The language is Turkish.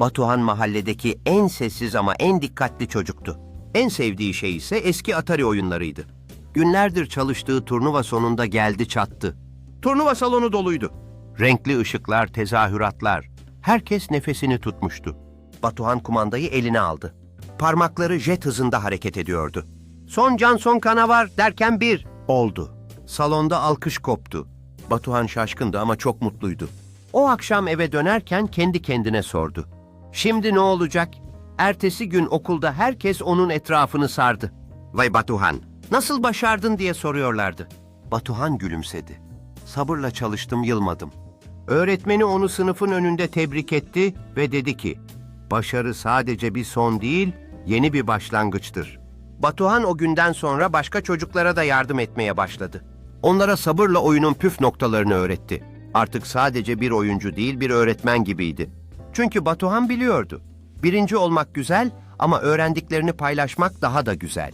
Batuhan mahalledeki en sessiz ama en dikkatli çocuktu. En sevdiği şey ise eski Atari oyunlarıydı. Günlerdir çalıştığı turnuva sonunda geldi çattı. Turnuva salonu doluydu. Renkli ışıklar, tezahüratlar. Herkes nefesini tutmuştu. Batuhan kumandayı eline aldı. Parmakları jet hızında hareket ediyordu. Son can son kana var derken bir oldu. Salonda alkış koptu. Batuhan şaşkındı ama çok mutluydu. O akşam eve dönerken kendi kendine sordu. Şimdi ne olacak? Ertesi gün okulda herkes onun etrafını sardı. Vay Batuhan, nasıl başardın diye soruyorlardı. Batuhan gülümsedi. Sabırla çalıştım, yılmadım. Öğretmeni onu sınıfın önünde tebrik etti ve dedi ki, başarı sadece bir son değil, yeni bir başlangıçtır. Batuhan o günden sonra başka çocuklara da yardım etmeye başladı. Onlara sabırla oyunun püf noktalarını öğretti. Artık sadece bir oyuncu değil, bir öğretmen gibiydi. Çünkü Batuhan biliyordu. Birinci olmak güzel ama öğrendiklerini paylaşmak daha da güzel.